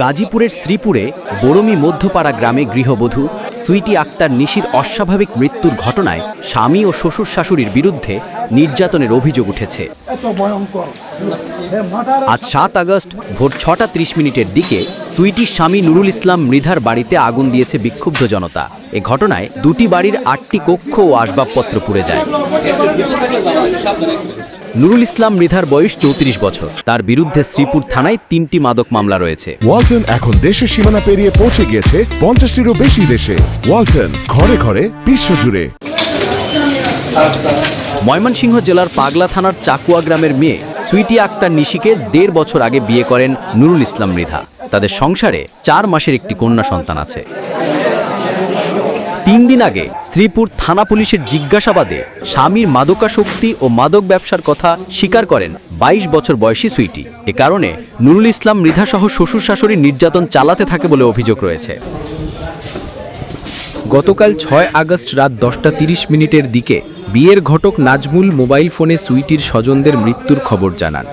গাজীপুরের শ্রীপুরে বরমি মধ্যপাড়া গ্রামে গৃহবধূ সুইটি আক্তার নিশির অস্বাভাবিক মৃত্যুর ঘটনায় স্বামী ও শ্বশুর শাশুড়ির বিরুদ্ধে নির্যাতনের অভিযোগ উঠেছে। আজ সাত আগস্ট ভোর ছটা ত্রিশ মিনিটের দিকে সুইটির স্বামী নুরুল ইসলাম মৃধার বাড়িতে আগুন দিয়েছে বিক্ষুব্ধ জনতা। এ ঘটনায় দুটি বাড়ির আটটি কক্ষ ও আসবাবপত্র পুড়ে যায়। নুরুল ইসলাম মৃধার বয়স চৌত্রিশ বছর। তার বিরুদ্ধে শ্রীপুর থানায় তিনটি মাদক মামলা রয়েছে। ওয়ালটন এখন দেশের সীমানা পেরিয়ে পৌঁছে গিয়েছে পঞ্চাশটিরও বেশি দেশে। ওয়ালটন ঘরে ঘরে বিশ্বজুড়ে ময়মনসিংহ জেলার পাগলা থানার চাকুয়া গ্রামের মেয়ে সুইটি আক্তার নিশিকে দেড় বছর আগে বিয়ে করেন নুরুল ইসলাম মৃধা। তাদের সংসারে চার মাসের একটি কন্যা সন্তান আছে। তিন দিন আগে শ্রীপুর থানা পুলিশের জিজ্ঞাসাবাদে স্বামীর মাদকাশক্তি ও মাদক ব্যবসার কথা স্বীকার করেন ২২ বছর বয়সী সুইটি। এ কারণে নুরুল ইসলাম মৃধাসহ শ্বশুর শাশুড়ি নির্যাতন চালাতে থাকে বলে অভিযোগ রয়েছে। গতকাল ছয় আগস্ট রাত দশটা তিরিশ মিনিটের দিকে বিয়ের ঘটক নাজমুল মোবাইল ফোনে সুইটির স্বজনদের মৃত্যুর খবর জানান।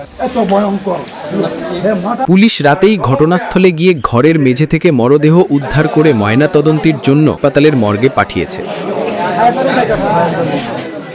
পুলিশ রাতেই ঘটনাস্থলে গিয়ে ঘরের মেঝে থেকে মরদেহ উদ্ধার করে ময়নাতদন্তের জন্য হাসপাতালের মর্গে পাঠিয়েছে।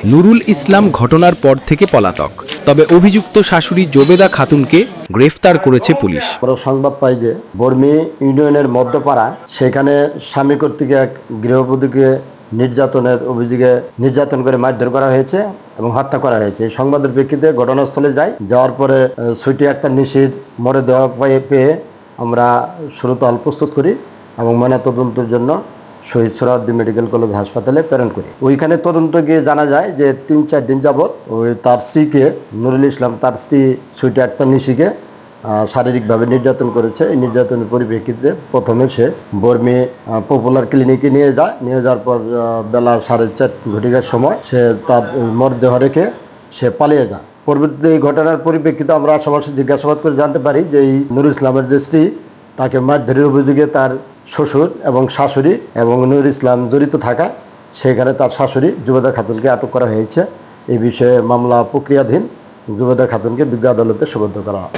নুরুল ইসলাম ঘটনার পর থেকে পলাতক। তবে অভিযুক্ত শাশুড়ি জোবেদা খাতুনকে গ্রেফতার করেছে পুলিশ। সংবাদ পাই যে বর্মি ইউনিয়নের মধ্যপাড়া সেখানে স্বামী কর্তৃক এক গৃহবধূকে নির্যাতনের অভিযোগে নির্যাতন করে মারধর করা হয়েছে এবং হত্যা করা হয়েছে। এই সংবাদের প্রেক্ষিতে ঘটনাস্থলে যাই, যাওয়ার পরে সুইটি আক্তার নিশির মরে দেওয়া পেয়ে- আমরা সুরতল প্রস্তুত করি এবং ময়নাতদন্তের জন্য শহীদ সোহরাওয়ার্দী মেডিকেল কলেজ হাসপাতালে প্রেরণ করি। ওইখানে তদন্ত গিয়ে জানা যায় যে তিন, চার দিন যাবৎ ওই তার স্ত্রীকে নুরুল ইসলাম, তার স্ত্রী সুইটি একটা নিশিকে শারীরিকভাবে নির্যাতন করেছে। এই নির্যাতনের পরিপ্রেক্ষিতে প্রথমে সে বর্মি পপুলার ক্লিনিকে নিয়ে যায়। নিয়ে যাওয়ার পর বেলা সাড়ে চার ঘটিকার সময় সে তার মরদেহ রেখে সে পালিয়ে যায়। পরবর্তীতে এই ঘটনার পরিপ্রেক্ষিতে আমরা সবার জিজ্ঞাসাবাদ করে জানতে পারি যে এই নুরুল ইসলামের যে স্ত্রী, তাকে মারধরের অভিযোগে তার শ্বশুর এবং শাশুড়ি এবং নুরুল ইসলাম জড়িত থাকা, সেখানে তার শাশুড়ি যুবদা খাতুনকে আটক করা হয়েছে। এই বিষয়ে মামলা প্রক্রিয়াধীন। যুবদা খাতুনকে বিজ্ঞ আদালতে সুবদ্ধ করা হয়।